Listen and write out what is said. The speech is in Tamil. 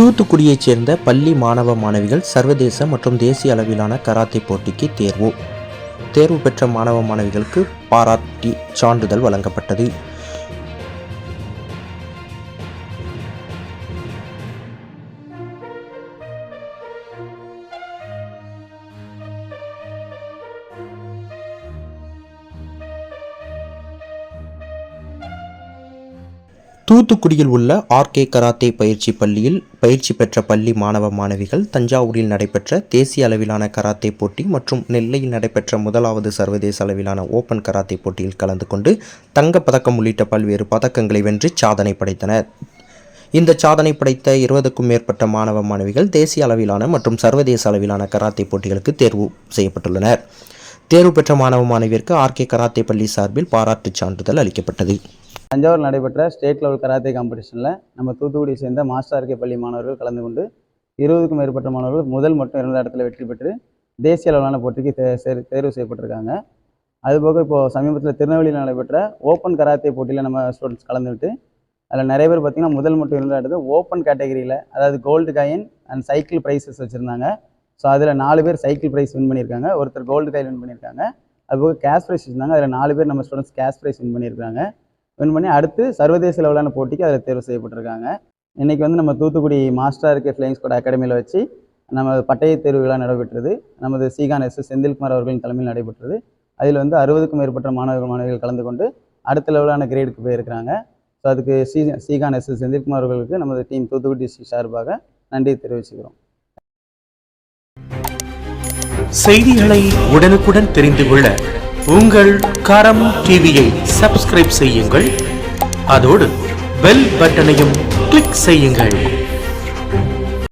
தூத்துக்குடியைச் சேர்ந்த பள்ளி மாணவ மாணவிகள் சர்வதேச மற்றும் தேசிய அளவிலான கராத்தே போட்டிக்கு தேர்வு. தேர்வு பெற்ற மாணவ மாணவிகளுக்கு பாராட்டி சான்றிதழ் வழங்கப்பட்டது. தூத்துக்குடியில் உள்ள ஆர்கே கராத்தே பயிற்சி பள்ளியில் பயிற்சி பெற்ற பள்ளி மாணவ மாணவிகள் தஞ்சாவூரில் நடைபெற்ற தேசிய அளவிலான கராத்தே போட்டி மற்றும் நெல்லையில் நடைபெற்ற முதலாவது சர்வதேச அளவிலான ஓபன் கராத்தே போட்டியில் கலந்து கொண்டு தங்கப் பதக்கம் உள்ளிட்ட பல்வேறு பதக்கங்களை வென்று சாதனை படைத்தனர். இந்த சாதனை படைத்த இருபதுக்கும் மேற்பட்ட மாணவ மாணவிகள் தேசிய அளவிலான மற்றும் சர்வதேச அளவிலான கராத்தே போட்டிகளுக்கு தேர்வு செய்யப்பட்டுள்ளனர். தேர்வு பெற்ற மாணவ மாணவியருக்கு ஆர்கே கராத்தே பள்ளி சார்பில் பாராட்டுச் சான்றிதழ் அளிக்கப்பட்டது. தஞ்சாவூர் நடைபெற்ற ஸ்டேட் லெவல் கராத்தே காம்படிஷனில் நம்ம தூத்துக்குடியை சேர்ந்த மாஸ்டர் ஆர்கே பள்ளி மாணவர்கள் கலந்து கொண்டு இருபதுக்கும் மேற்பட்ட மாணவர்கள் முதல் மற்றும் இரண்டாம் இடத்துல வெற்றி பெற்று தேசிய அளவிலான போட்டிக்கு தே தேர்வு செய்யப்பட்டிருக்காங்க. அதுபோக இப்போது சமீபத்தில் திருநெல்வேலியில் நடைபெற்ற ஓப்பன் கராத்தே போட்டியில் நம்ம ஸ்டூடெண்ட்ஸ் கலந்துக்கிட்டு அதில் நிறைய பேர் பார்த்திங்கன்னா முதல் மற்றும் இரண்டாம் இடத்துல ஓப்பன் கேட்டகரியில் அதாவது gold coin and cycle prizes வச்சுருந்தாங்க. ஸோ அதில் நாலு பேர் சைக்கிள் ப்ரைஸ் வின் பண்ணியிருக்காங்க. ஒருத்தர் கோல்டு காயின் வின் பண்ணியிருக்காங்க. அதுபோக கேஷ் ப்ரைஸ் வச்சுருந்தாங்க. அதில் நாலு பேர் நம்ம ஸ்டூடெண்ட்ஸ் கேஷ் ப்ரைஸ் வின் பண்ணியிருக்காங்க. வின் பண்ணி அடுத்து சர்வதேச லெவலான போட்டிக்கு அதில் தேர்வு செய்யப்பட்டிருக்காங்க. இன்றைக்கி வந்து நம்ம தூத்துக்குடி மாஸ்டர் இருக்க ஃப்ளைங் ஸ்குவாட் அகாடமியில் வச்சு நம்ம பட்டய தேர்வு விழா நடைபெற்றது. நமது சீகான் எஸ். செந்தில்குமார் அவர்களின் தலைமையில் நடைபெற்றது. அதில் வந்து அறுபதுக்கும் மேற்பட்ட மாணவர்கள் மாணவிகள் கலந்து கொண்டு அடுத்த லெவலான கிரேடுக்கு போயிருக்கிறாங்க. ஸோ அதுக்கு சீ சீகான் எஸ். செந்தில்குமார் அவர்களுக்கு நமது டீம் தூத்துக்குடி டிஸ்ட்ரிக்ட் சார்பாக நன்றி தெரிவிச்சுக்கிறோம். செய்திகளை உடனுக்குடன் தெரிந்து கொள்ள உங்கள் கரம் டிவியை சப்ஸ்கிரைப் செய்யுங்கள். அதோடு பெல் பட்டனையும் கிளிக் செய்யுங்கள்.